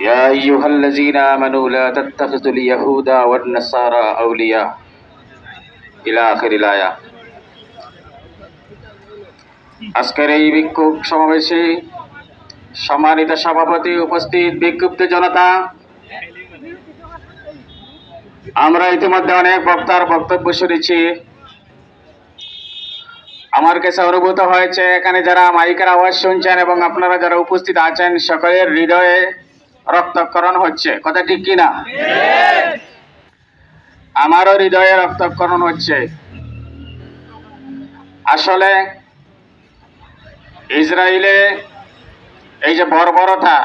يا أيها الذين آمنوا لا تتخذوا اليهود والنصارى أولياء إلى آخر الآية আজকের এই বিক্ষোভ সমাবেশে সম্মানিত সভাপতি উপস্থিত বিক্ষুব্ধ জনতা আমরা ইতিমধ্যে অনেক বক্তার বক্তব্য শুনেছি আমার কাছে অনুভূত হয়েছে এখানে যারা মাইকের আওয়াজ শুনছেন এবং আপনারা যারা উপস্থিত আছেন সকলের হৃদয়ে রক্তক্ষরণ হচ্ছে। কথা ঠিক কিনা? আমারও হৃদয়ে রক্তক্ষরণ হচ্ছে। আসলে ইসরায়েলে এই যে বর্বরতা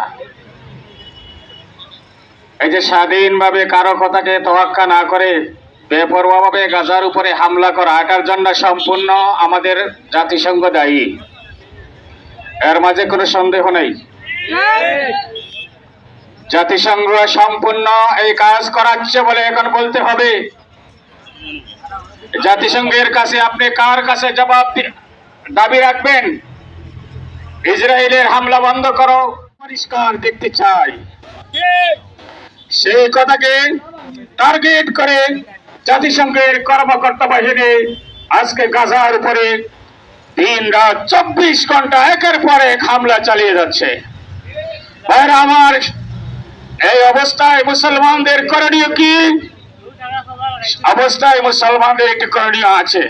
এই যে স্বাধীনভাবে কারও কথাকে তোয়াক্কা না করে বেপরোয়াভাবে গাজার উপরে হামলা করা এটার জন্য সম্পূর্ণ আমাদের জাতিসংঘ দায়ী? এর মাঝে কোনো সন্দেহ নেই? জাতিসংঘ সম্পূর্ণ এই কাজ করাচ্ছে বলে এখন বলতে হবে। জাতিসংঘের কাছে আপনি কার কাছে জবাব দাবি রাখবেন? ইসরায়েলের হামলা বন্ধ করো। পরিষ্কার দেখতে চাই। সেই কথাকে টার্গেট করে জাতিসংঘের কর্মকর্তা বাহিনী আজকে গাজার উপরে দিন রাত চব্বিশ ঘণ্টা একের পর এক হামলা চালিয়ে যাচ্ছে। আমার, এই অবস্থায় মুসলমানদের করণীয় কি? অবস্থায় মুসলমানদের একটি করণীয় আছে।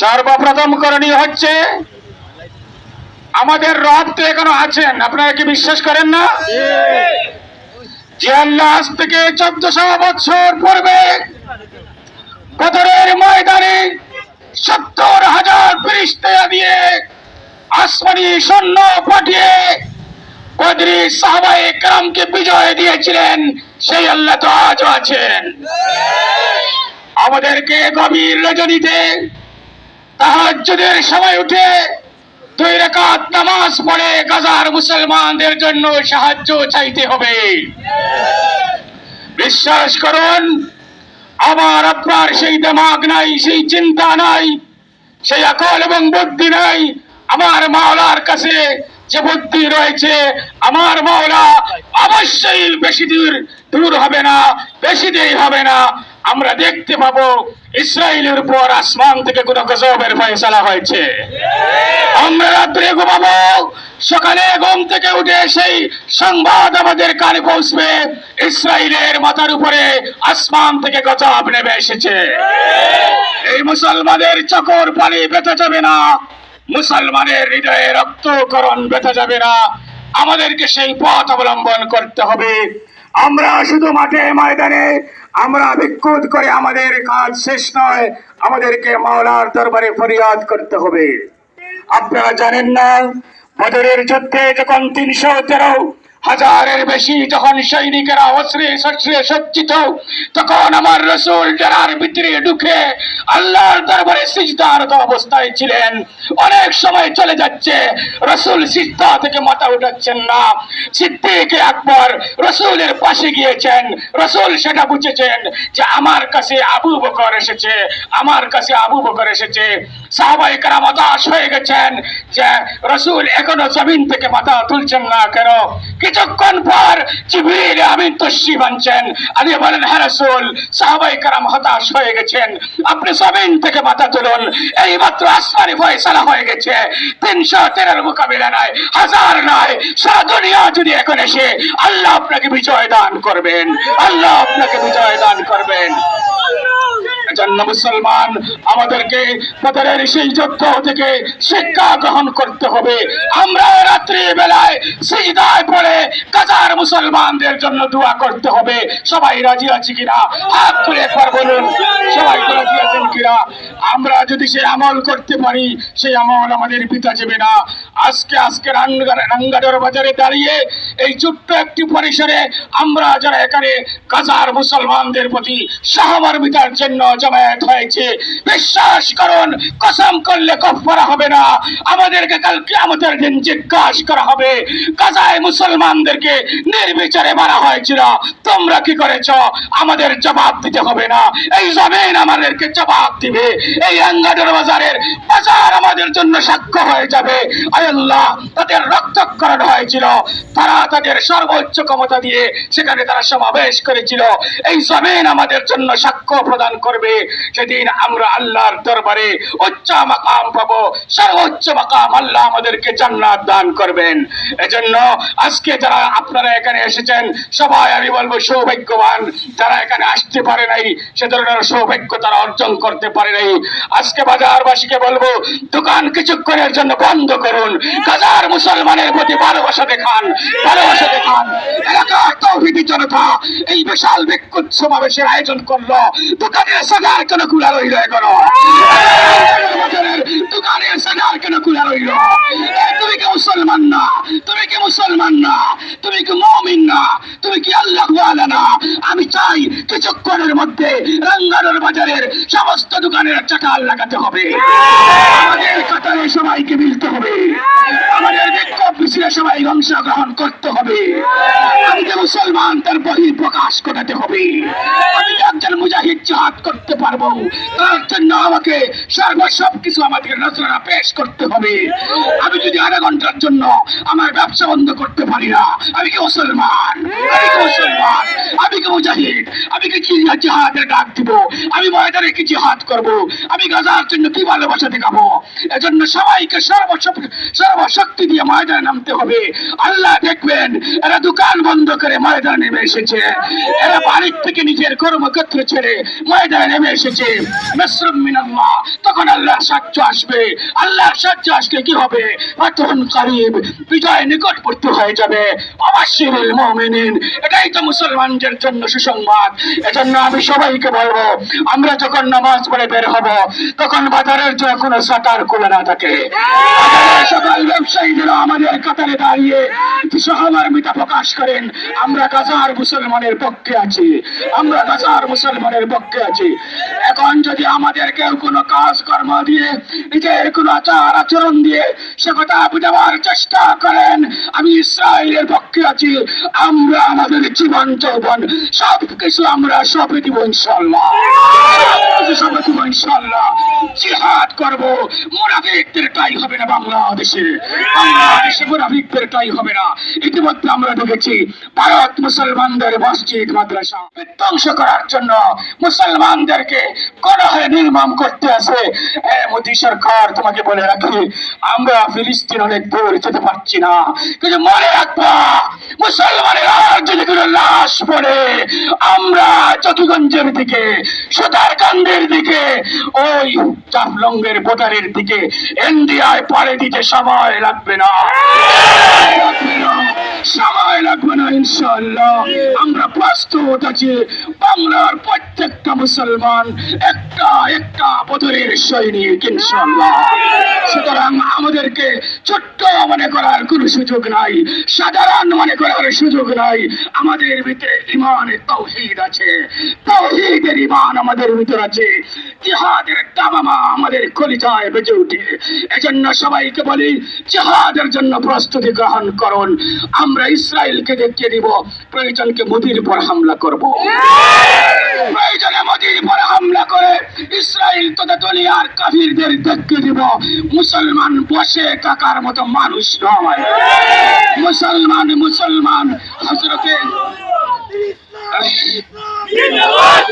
সর্বপ্রথম করণীয় হচ্ছে, আমাদের রব তো এখনও আছেন। আপনারা কি বিশ্বাস করেন না? যে আল্লাহ আজ থেকে চোদ্দশো বছর পূর্বে বদরের ময়দানে সত্তর হাজার ফিরিস্তে দিয়ে আসমানি সৈন্য পাঠিয়ে বদরি সাহাবাই কামকে বিজয় দিয়েছিলেন, সেই আল্লাহ তো আজও আছেন। আমাদেরকে গভীর রজনীতে তাহাজ্জুদের সময় উঠে দুই রাকাত নামাজ পড়ে গাজার মুসলমানদের জন্য সাহায্য চাইতে হবে। বিশ্বাস করুন, আমার আপনার সেই দেমাগ নাই, সেই চিন্তা নাই, সেই আকল এবং বুদ্ধি নাই, আমার মাওলার কাছে যে বুদ্ধি রয়েছে, আমার মাওলা অবশ্যই বেশি দূর দূর হবে না, বেশি দেরি হবে না। আমরা দেখতে পাবো ইসরায়েলের উপর আসমান থেকে কোন গজবের ফয়সালা হয়েছে। আমরা রাত্রে ঘুমাবো, সকালে ঘুম থেকে উঠে সেই সংবাদ আমাদের কানে পৌঁছবে, ইসরায়েলের মাথার উপরে আসমান থেকে গজব নেমে এসেছে। এই মুসলমানের চকর পানি বেঁচে যাবে না, মুসলমানের হৃদয়ে রক্তকরণ বেঁচে যাবে না। আমাদেরকে সেই পথ অবলম্বন করতে হবে। আমরা শুধু মাঠে, ময়দানে আমরা বিক্ষুদ করে আমাদের কাজ শেষ নয়। আমাদেরকে মাওলার দরবারে ফরিয়াদ করতে হবে। আপনারা জানেন না, বদরের যুদ্ধে যখন তিনশো তেরো হাজারের বেশি যখন সৈনিকেরা অস্ত্রে শস্ত্রে সজ্জিত, তখন আমার রসুল যারার ভিতরে ঢুকে আল্লাহর দরবারে সিজদারত অবস্থায় ছিলেন। অনেক সময় চলে যাচ্ছে। রসুল সিজদা থেকে মাথা উঠাচ্ছেন না। সিদ্দিকে আকবর রসুলের পাশে গিয়েছেন। রসুল সেটা বুঝেছেন যে আমার কাছে আবু বকর এসেছে, আমার কাছে আবু বকর এসেছে। সাহাবাই কারা হতাশ হয়ে গেছেন যে রসুল এখনও জমিন থেকে মাথা তুলছেন না কেন? কিছুক্ষণ পর তশ্রিফ আনছেন আদি বলেন হ্যাঁ রসুল সাহাবাই কারাম হতাশ হয়ে গেছেন। আপনি জমিন থেকে মাথা তুলুন। এই মাত্র আসমানি ফয়সালা হয়ে গেছে। তিনশো তেরোর মোকাবিলা নয়, হাজার নয়, সারা দুনিয়া যদি এখন এসে আল্লাহ আপনাকে বিজয় দান করবেন। আল্লাহ আপনাকে বিজয় দান করবেন। জন্য মুসলমান, আমাদেরকে বদরের সেই যুদ্ধ থেকে শিক্ষা গ্রহণ করতে হবে। আমরা রাত্রি বেলায় সিজদায় পড়ে কাজার মুসলমানদের জন্য দোয়া করতে হবে। সবাই রাজি আছে কিনা? হাত তুলে একবার বলুন, সবাই রাজি আছেন কিনা? আমরা যদি সেই আমল করতে পারি সেই আমল আমাদের পিতা যাবে না। আজকে আজকে রাঙ্গাডর বাজারে দাঁড়িয়ে এই ছোট্ট একটি পরিসরে আমরা যারা এখানে কাজার মুসলমানদের প্রতি সহমর্মিতার জন্য জমায়েত হয়েছে। বিশ্বাস করুন, কসম করলে কফারা হবে না। আমাদেরকে কালকে আমাদের দিন জিজ্ঞাসা করা হবে। গাজায় মুসলমানদেরকে নির্বিচারে মারা হয়েছিল। তোমরা কি করেছ? আমাদের জবাব দিতে হবে না। এই জমিন আমাদেরকে জবাব দিবে। এই আঙ্গাডের বাজারের বাজার আমাদের জন্য সাক্ষ্য হয়ে যাবে। আল্লাহ, তাদের রক্ত পৃথককরণ হয়েছিল। তারা তাদের সর্বোচ্চ ক্ষমতা দিয়ে সেখানে তারা সমাবেশ করেছিল। এই জমিন আমাদের জন্য সাক্ষ্য প্রদান করবে। সেদিন আমরা আল্লাহর দরবারে উচ্চ মাকাম পাবো। সর্বোচ্চ মাকাম আল্লাহ আমাদেরকে জান্নাত দান করবেন। এজন্য আজকে যারা আপনারা এখানে এসেছেন, সবাই আমি বলব সৌভাগ্যবান। যারা এখানে আসতে পারে নাই, সে ধরনের সৌভাগ্য তারা অর্জন করতে পারে নাই। আজকে বাজারবাসীকে বলব, দোকান কিছুক্ষণের জন্য বন্ধ করুন। হাজার মুসলমানের প্রতি ভালোবাসা দেখান ভালোবাসা দেখান। এলাকার তৌহিদি জনতা এই বিশাল বিক্ষুৎ সমাবেশের আয়োজন করল। দোকানের সাজার কেন খোলা রইল এখনও। দোকানের সাজার কেন খোলা রইল। তুমি কি মুসলমান না? তুমি কি মুসলমান না? তুমি কি মমিন না? তুমি কি আল্লাহ না? আমি চাই কিছুক্ষণের মধ্যে রঙ্গানোর বাজারের সমস্ত দোকানের চাকাল লাগাতে হবে। আমাদের কাতারে সবাইকে মিলতে হবে। আমাদের বিক্ষোভ মিছিলে সবাই অংশগ্রহণ করতে হবে। আমি যে মুসলমান, তার বহির প্রকাশ ঘটাতে হবে। আমি একজন মুজাহিদ জাহাদ করতে পারব। তার জন্য আমাকে সর্ব সব কিছু আমাদের নজরা পেশ করতে হবে। আমি যদি আধা ঘণ্টার জন্য আমার ব্যবসা বন্ধ করতে পারি না, আমি কি মুসলমান? আমি কি মুসলমান? আমি কি মুজাহিদ? আমি কি জিহাদ জিহাদের ডাক দিব? আমি ময়দানে কি জিহাদ করব? আমি গাজার জন্য কি ভালোবাসা দেখাবো? এজন্য সবাইকে সর্বশক সর্বশক্তি দিয়ে ময়দানে নামতে হবে। আল্লাহ দেখবেন, এরা দোকান বন্ধ করে ময়দানে নেমে এসেছে। এরা বাড়ির থেকে নিজের কর্মক্ষেত্র ছেড়ে ময়দানে নেমে এসেছে, নাসরুম মিনাল্লাহ, তখন আল্লাহর সাহায্য আসবে। আল্লাহর সাহায্য আসলে কি হবে? তখন কারিব বিজয় নিকটবর্তী হয়ে যাবে। অবশ্যই মুমিনিন, এটাই তো মুসলমানদের জন্য সুসংবাদ। এজন্য আমি সবাইকে বলব, আমরা যখন নামাজ পড়ে বের হব, তখন বাজারের জন্য কোনো শাটার খোলা না থাকে। সকল ব্যবসায়ীদেরা আমাদের কাতারে দাঁড়িয়ে সহমর্মিতা প্রকাশ করেন। আমরা গাজার মুসলমানের পক্ষে আছি। আমরা গাজার মুসলমানের পক্ষে আছি। এখন যদি আমাদের কেউ কোনো কাজ কর্ম দিয়ে, নিজের কোনো আচার আচরণ দিয়ে সে কথা বুঝাবার চেষ্টা করেন, আমি ইসরায়েলের পক্ষে আছি, আমরা আমাদের জীবন যৌবন সব কিছু আমরা সবই দিব ইনশাল্লাহ দিব ইনশাল্লাহ জিহাদ করব। হবে না বাংলাদেশে। বাংলাদেশে হবে না। ইতিমধ্যে আমরা দেখেছি, ভারত মুসলমানদের মসজিদ, মাদ্রাসা বিধ্বংস করার জন্য মুসলমানদেরকে কলহে নির্মাণ করতে এ মোদী সরকার, তোমাকে বলে রাখি, আমরা ফিলিস্তিন অনেক দূর যেতে পারছি না। কিন্তু মনে রাখবা, মুসলমানের যদি কোনো লাশ পড়ে, আমরা চকিগঞ্জের দিকে, সুতারকান্দের দিকে, ওই চাপলঙ্গের বোতারের দিকে ইন্ডিয়ায় পাড়ে দিতে সময় লাগবে না। সময় না আমরা প্রস্তুত আছি। বাংলার প্রত্যেকটা মুসলমান একটা একটা বদরের সৈনিক ইনশাল্লাহ সুতরাং আমাদেরকে ছোট্ট মনে করার কোনো সুযোগ নাই, সাধারণ মনে করার সুযোগ নাই। আমাদের ভিতরে ইমানের তৌহিদ আছে। তৌহিদের ইমান আমাদের ভিতর আছে। জিহাদের দামামা আমাদের কলিজায় বেজে উঠে এজন্য সবাইকে বলি, জিহাদের জন্য প্রস্তুতি গ্রহণ করুন। আমরা ইসরায়েলকে দেখিয়ে দিব, প্রয়োজনকে মোদির পর হামলা করব। প্রয়োজনে মোদির পর হামলা করে ইসরায়েল তথা দলিয়ার কাফিরদের দেখিয়ে দিব, মুসলমান বসে থাকার মতো মানুষ নয়। মুসলমান মুসলমান হজরতে জিন্দাবাদ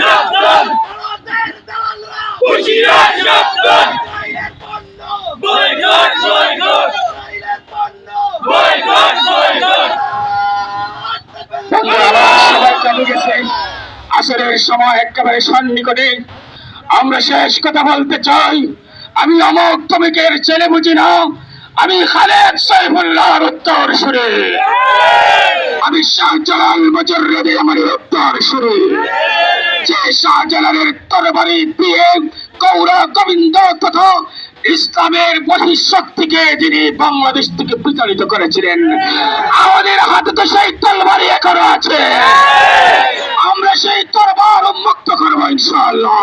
সাবধান হুশিয়ার সাবধান বয়কট আসরের সময়, একেবারে সন্নিকটে। আমরা শেষ কথা বলতে চাই। আমি অমক তমিকের ছেলে বুঝি না? আমি খালেদ সাইফুল্লাহর উত্তর সুরে। আমি শাহজালাল মজর্রদে আমার উত্তর সুরে। যে শাহজালালের তরবারি দিয়ে গৌরা গোবিন্দ তথা ইসলামের বহিঃশক্তিকে যিনি বাংলাদেশ থেকে বিতাড়িত করেছিলেন, আমাদের হাতে তো সেই তলবারি এখনও আছে। আমরা সেই তরবার উন্মুক্ত করব ইনশাআল্লাহ।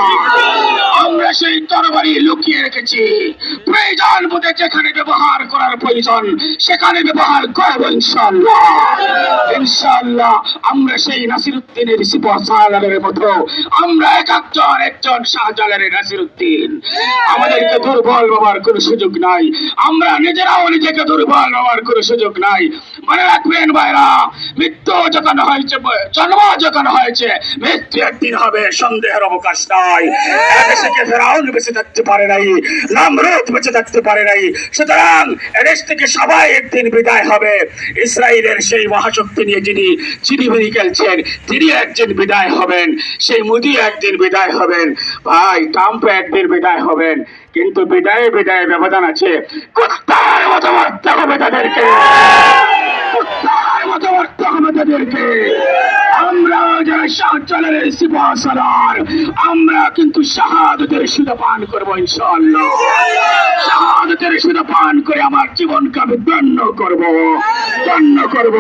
আমরা সেই তরবারি লুকিয়ে রেখেছি। প্রয়োজন বোধে যেখানে ব্যবহার করার প্রয়োজন, সেখানে ব্যবহার করব ইনশাআল্লাহ। ইনশাআল্লাহ, আমরা সেই নাসিরুদ্দিনের সিপাহালের মতো, আমরা এক একজন একজন শাহজালালের নাসিরুদ্দিন। আমাদেরকে দুর্বল বাবার কোনো সুযোগ নাই। আমরা নিজেরাও নিজেকে দুর্বল বাবার কোনো সুযোগ নাই। মনে রাখবেন ভাইরা, মৃত্যু যখন হয়েছে, জন্ম যখন হয়েছে, মৃত্যু একদিন হবে, সন্দেহের অবকাশ নাই। এদেশে কে ফেরাউন বেঁচে থাকতে পারে নাই, নামরুদ বেঁচে থাকতে পারে নাই। সুতরাং এদেশ থেকে সবাই একদিন বিদায় হবে। ইসরায়েলের সেই মহাশক্তি নিয়ে যিনি চিনিবিনি খেলছেন তিনি একদিন বিদায় হবেন। সেই মোদি একদিন বিদায় হবেন। ভাই ট্রাম্প একদিন বিদায় হবেন। কিন্তু বিদায়ে বিদায় ব্যবধান আছে। কুত্তার মতো মারতে হবে সিপাহাসালার আমরা কিন্তু শাহাদতের সুদা পান করব, ইনশাআল্লাহ। শাহাদতের সুদা পান করে আমার জীবনকে আমি ধন্য করব ধন্য করব।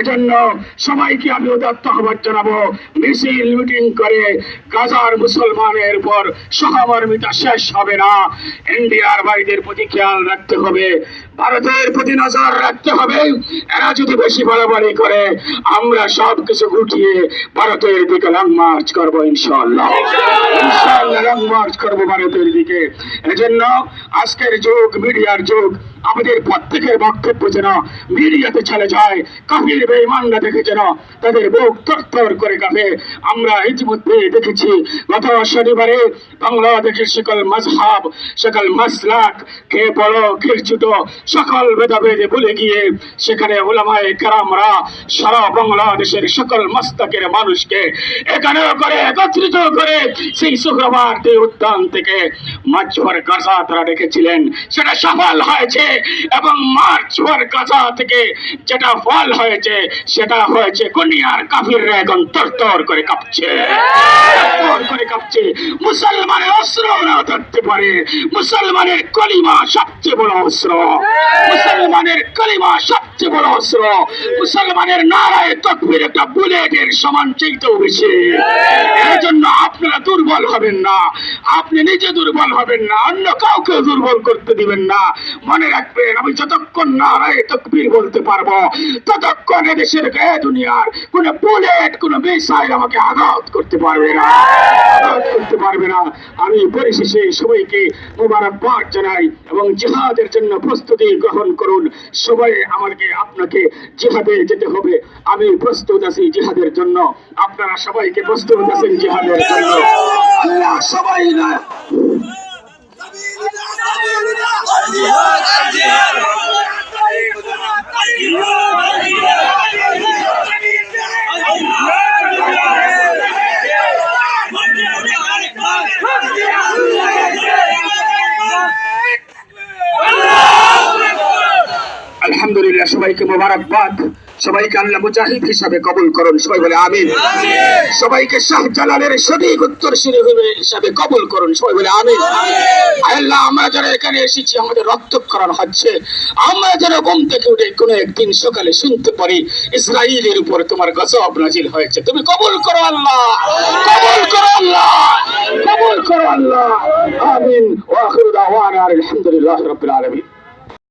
এজন্য সবাইকে আমি উদাত্ত আহ্বান জানাব, মিছিল, মিটিং করে গাজার মুসলমানের পর সহমর্মিতা শেষ হবে না। ইন্ডিয়ার ভাইদের প্রতি খেয়াল রাখতে হবে। ভারতের প্রতি নজর রাখতে হবে। এরা যদি বেশি বাড়াবাড়ি করে, আমরা সব কিছু গুটিয়ে ভারতের দিকে লং মার্চ করব ইনশাল্লাহ ইনশাল্লাহ লং মার্চ করব ভারতের দিকে। এজন্য আজকের যুগ, মিডিয়ার যুগ আমাদের প্রত্যেকের বক্তব্য যেন মিডিয়াতে চলে যায় কাহির বেঈমানরা দেখে যেন তাদের বুক তরতর করে কাঁপে। আমরা ইতিমধ্যে দেখেছি, গত শনিবারে বাংলাদেশের সকল মজহাব সকল মাসলাক, কে বড়, কে ছোট, সকল ভেদাভেদে ভুলে গিয়ে সেখানে ওলামায়ে কেরামরা সারা বাংলাদেশের সকল মস্তকের মানুষকে এখানে করে, একত্রিত করে সেই শুক্রবার উদ্যান থেকে মাছ ভর গাছা তারা রেখেছিলেন। সেটা সফল হয়েছে। এবং মার্চ ভর গাছা থেকে যেটা ফল হয়েছে, সেটা হয়েছে কুনিয়ার কাফিররা এখন তরতর করে কাঁপছে। তরতর করে কাঁপছে। মুসলমানের অস্ত্র না পারে। মুসলমানের কলিমা সবচেয়ে বড় অস্ত্র। মুসলমানের কলিমা সবচেয়ে বড় অস্ত্র। মুসলমানের নারায় তকবির একটা বুলেটের সমান চাইতেও বেশি। এই জন্য আপনারা দুর্বল হবেন না। আপনি নিজে দুর্বল হবেন না। অন্য কাউকে দুর্বল করতে দিবেন না। মনে রাখবেন আমি যতক্ষণ নারায় তকবির বলতে পারব। ততক্ষণ এদেশের গায়ে দুনিয়ার কোন বুলেট, কোন মিসাইল আমাকে আঘাত করতে পারবে না। করতে পারবে না। আমি পরিশেষে সবাইকে মোবারকবাদ জানাই এবং জিহাদের জন্য প্রস্তুতি গ্রহণ করুন। সবাই আমাকে, আপনাকে জিহাদে যেতে হবে। আমি প্রস্তুত আছি জিহাদের জন্য। আপনারা সবাইকে প্রস্তুত আছেন জিহাদের জন্য। সবাই না আলহামদুলিল্লাহ সবাইকে মোবারকবাদ। সবাইকে আল্লাহ মুজাহিদ হিসাবে কবুল করুন। সবাই বলে আমিন। সবাইকে শাহজালালের সঠিক উত্তর হিসাবে কবুল করুন। সবাই বলে আমিন। আল্লাহ আমরা যারা এখানে এসেছি আমাদের রক্তক্ষরণ হচ্ছে। আমরা যেন ঘুম থেকে উঠে কোনো একদিন সকালে শুনতে পারি ইসরায়েলের উপর তোমার গজব নাজিল হয়েছে। তুমি কবুল করো আল্লাহ। কবুল করো আল্লাহ। কবুল করো আল্লাহ। আমিন। ওয়া আখিরু দাওয়ানা আলহামদুলিল্লাহি রাব্বিল আলামিন।